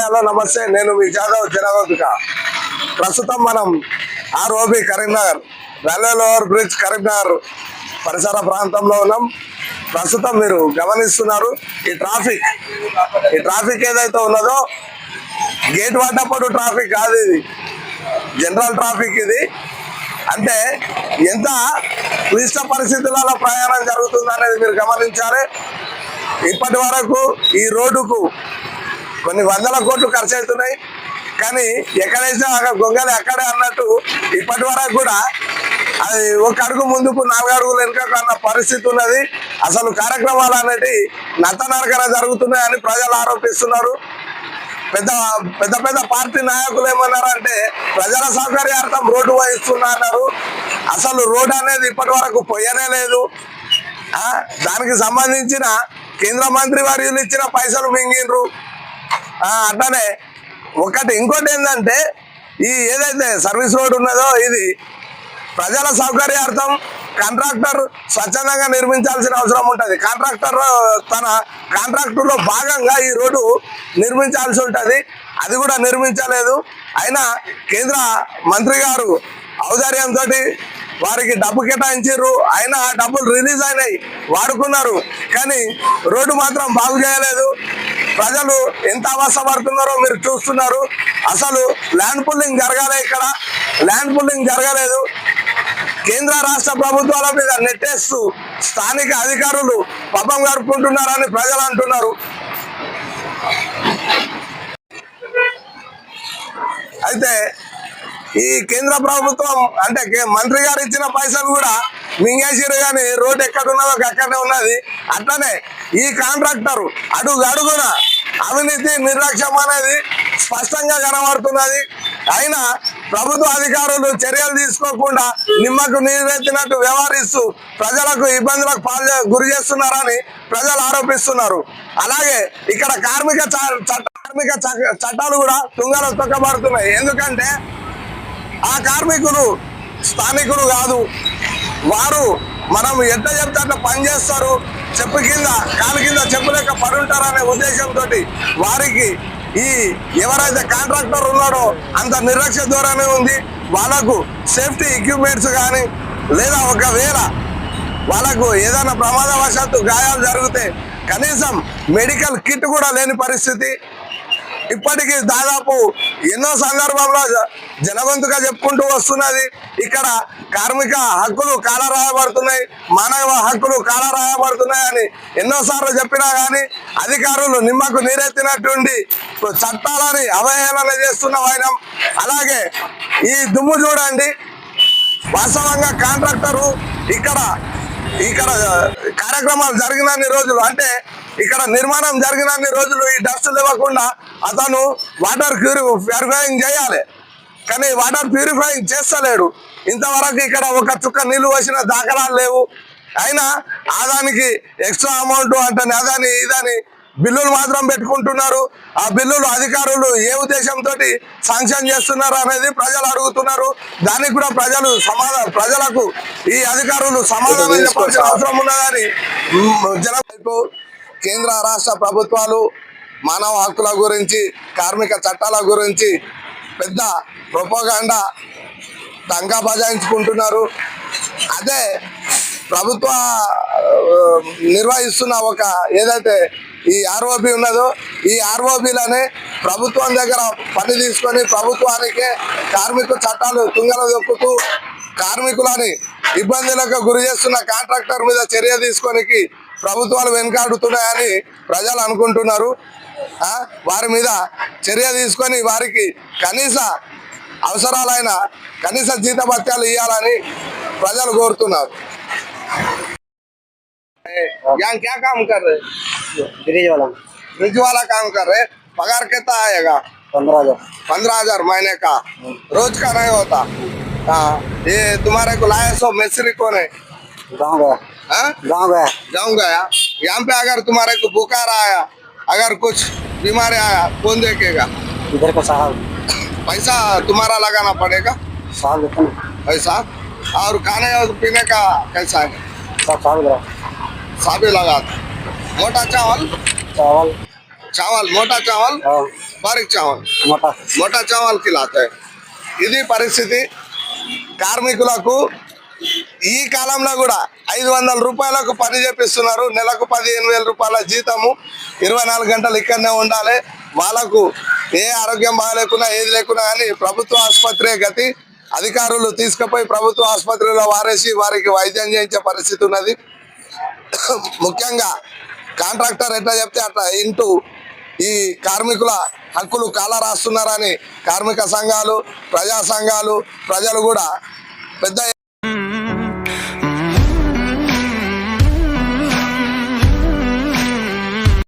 Hello నమస్తే. నేను మీ జాదవ్ జనగోపిక ప్రస్తుతం మనం ROB Karimnagar railway over bridge Karimnagar పరిసర ప్రాంతంలో ఉన్నాం. ప్రస్తుతం మీరు గమనిస్తున్నారు ఈ ట్రాఫిక్ ఈ ట్రాఫిక్ ఏదైతే ఉన్నదో గేట్ పడ్డప్పుడు ట్రాఫిక్ కాదు ఇది. జనరల్ ట్రాఫిక్ ఇది. అంటే ఎంత క్లిష్ట పరిస్థితులలో ప్రయాణం జరుగుతుంది అనేది మీరు గమనించాలి. ఇప్పటి వరకు ఈ రోడ్డుకు కొన్ని వందల కోట్లు ఖర్చు అవుతున్నాయి కానీ ఎక్కడైతే ఒక గొంగలి అక్కడే అన్నట్టు ఇప్పటి వరకు కూడా అది ఒక అడుగు ముందుకు నాలుగు అడుగులు వెనుకకు అన్న పరిస్థితి ఉన్నది. అసలు కార్యక్రమాలు అనేటి నత్తనరకన జరుగుతున్నాయని ప్రజలు ఆరోపిస్తున్నారు. పెద్ద పెద్ద పెద్ద పార్టీ నాయకులు ఏమన్నారంటే ప్రజల సౌకర్యార్థం రోడ్డు వహిస్తున్నా అన్నారు. అసలు రోడ్డు అనేది ఇప్పటి వరకు పోయనే లేదు. దానికి సంబంధించిన కేంద్ర మంత్రి వర్యులు ఇచ్చిన పైసలు మింగిండ్రు. అట్లానే ఒకటి ఇంకోటి ఏంటంటే ఈ ఏదైతే సర్వీస్ రోడ్ ఉన్నదో ఇది ప్రజల సౌకర్యార్థం కాంట్రాక్టర్ స్వచ్ఛందంగా నిర్మించాల్సిన అవసరం ఉంటుంది. కాంట్రాక్టర్ తన కాంట్రాక్టులో భాగంగా ఈ రోడ్డు నిర్మించాల్సి ఉంటుంది. అది కూడా నిర్మించలేదు. అయినా కేంద్ర మంత్రి గారు ఔదార్యంతో వారికి డబ్బు కేటాయించారు అయినా ఆ డబ్బులు రిలీజ్ అయినాయి. వాడుకున్నారు. కానీ రోడ్డు మాత్రం బాగు చేయలేదు. ప్రజలు ఎంత అవస్థ పడుతున్నారో మీరు చూస్తున్నారు. అసలు ల్యాండ్ పుల్లింగ్ జరగాలి ఇక్కడ. ల్యాండ్ పుల్లింగ్ జరగలేదు. కేంద్ర రాష్ట్ర ప్రభుత్వాల మీద నెట్టేస్తూ స్థానిక అధికారులు పబ్బం గడుపుకుంటున్నారని ప్రజలు అంటున్నారు. అయితే ఈ కేంద్ర ప్రభుత్వం అంటే మంత్రి గారు ఇచ్చిన పైసలు కూడా మింగేసిరు కానీ రోడ్ ఎక్కడ ఉన్నదో అక్కడనే ఉన్నది. అట్లనే ఈ కాంట్రాక్టర్ అడుగు అడుగున అవినీతి నిర్లక్ష్యం అనేది స్పష్టంగా కనబడుతున్నది. అయినా ప్రభుత్వ అధికారులు చర్యలు తీసుకోకుండా నిమ్మకు నీరెత్తినట్టు వ్యవహరిస్తూ ప్రజలకు ఇబ్బందులకు పాల్చే గురి చేస్తున్నారని ప్రజలు ఆరోపిస్తున్నారు. అలాగే ఇక్కడ కార్మిక చ- కార్మిక చ- చట్టాలు కూడా తుంగలో తొక్కబడుతున్నాయి. ఎందుకంటే ఆ కార్మికులు స్థానికులు కాదు. వారు మనం ఎంత చెప్తే అట్లా పని చేస్తారు. చెప్పు కింద కాలు కింద చెప్పు పడుంటారనే ఉద్దేశంతో వారికి ఈ ఎవరైతే కాంట్రాక్టర్ ఉన్నాడో అంత నిర్లక్ష్య ద్వారానే ఉంది. వాళ్ళకు సేఫ్టీ ఎక్విప్మెంట్స్ కానీ లేదా ఒకవేళ వాళ్ళకు ఏదైనా ప్రమాదవశాత్తు గాయాలు జరిగితే కనీసం మెడికల్ కిట్ కూడా లేని పరిస్థితి. ఇప్పటికీ దాదాపు ఎన్నో సందర్భంలో జ- జనగొంతుగా చెప్పుకుంటూ వస్తున్నది. ఇక్కడ కార్మిక హక్కులు కాలరాయబడుతున్నాయి మానవ హక్కులు కాలరాయబడుతున్నాయి అని ఎన్నోసార్లు చెప్పినా కానీ అధికారులు నిమ్మకు నీరెత్తినట్టుండి చట్టాలని అవహేళన చేస్తున్న వైనం. అలాగే ఈ దుమ్ము చూడండి వాస్తవంగా కాంట్రాక్టరు ఇక్కడ ఇక్కడ కార్యక్రమాలు జరిగినన్ని రోజులు. అంటే ఇక్కడ నిర్మాణం జరిగినన్ని రోజులు ఈ డస్ట్ లేవకుండా అతను వాటర్ ప్యూరి ప్యూరిఫైయింగ్ చేయాలి. కానీ వాటర్ ప్యూరిఫైయింగ్ చేస్తలేడు. ఇంతవరకు ఇక్కడ ఒక చుక్క నీళ్ళు వచ్చిన దాఖలాలు లేవు. అయినా ఆదానికి ఎక్స్ట్రా అమౌంట్ అంటే అదాని ఇదని బిల్లులు మాత్రం పెట్టుకుంటున్నారు. ఆ బిల్లులు అధికారులు ఏ ఉద్దేశంతో శాంక్షన్ చేస్తున్నారు అనేది ప్రజలు అడుగుతున్నారు. దానికి కూడా ప్రజలు సమాధానం ప్రజలకు ఈ అధికారులు సమాధానం చెప్పాల్సిన అవసరం ఉన్నదని మ్, జన కేంద్ర రాష్ట్ర ప్రభుత్వాలు మానవ హక్కుల గురించి కార్మిక చట్టాల గురించి పెద్ద ప్రొపగాండా దంగా బజాయించుకుంటున్నారు. అదే ప్రభుత్వ నిర్వహిస్తున్న ఒక ఏదైతే ఈ ఆర్ఓబి ఉన్నదో ఈ ఆర్ఓబిలని ప్రభుత్వం దగ్గర పని తీసుకొని ప్రభుత్వానికే కార్మిక చట్టాలు తుంగల దొక్కుతూ కార్మికులని ఇబ్బందులకు గురి చేస్తున్న కాంట్రాక్టర్ మీద చర్య తీసుకోనికి ప్రభుత్వాలు వెనుకాడుతున్నాయని ప్రజలు అనుకుంటున్నారు ఆ, వారి మీద చర్య తీసుకొని వారికి కనీస అవసరాలైన కనీస జీతభత్యాలు ఇవ్వాలని ప్రజలు కోరుతున్నారు यहाँ क्या काम कर रहे ब्रिज वाला ब्रिज वाला काम कर रहे पगार कितना आएगा पंद्रह हजार पंद्रह हजार महीने का रोज का नहीं होता हाँ ये तुम्हारे को लाया सो मिस्त्री कौन है गाँव गया हाँ गाँव गया जाऊँ गया यहाँ पे अगर तुम्हारे को बुखार आया अगर कुछ बीमारी आया कौन देखेगा इधर का साहब पैसा तुम्हारा लगाना पड़ेगा साहब देते ना पैसा और खाने और पीने का कैसा है सब साहब इधर साबे लगा मोटा चावल चावल चावल मोटा चावल हाँ बारीक चावल मोटा మోటా చావల్ కిలాతే ఇది పరిస్థితి కార్మికులకు ఈ కాలంలో కూడా ఐదు వందల రూపాయలకు పని చేపిస్తున్నారు. నెలకు పదిహేను వేల రూపాయల జీతము. ఇరవై నాలుగు గంటలు ఇక్కడనే ఉండాలి. వాళ్ళకు ఏ ఆరోగ్యం బాగాలేకున్నా ఏది లేకున్నా కానీ ప్రభుత్వ ఆసుపత్రి గతి. అధికారులు తీసుకుపోయి ప్రభుత్వ ఆసుపత్రిలో వారేసి వారికి వైద్యం చేయించే పరిస్థితి ఉన్నది. ముఖ్యంగా కాంట్రాక్టర్ ఎట్లా చెప్తే అట్లా ఇంటూ ఈ కార్మికుల హక్కులు కాల రాస్తున్నారని కార్మిక సంఘాలు ప్రజా సంఘాలు ప్రజలు కూడా పెద్ద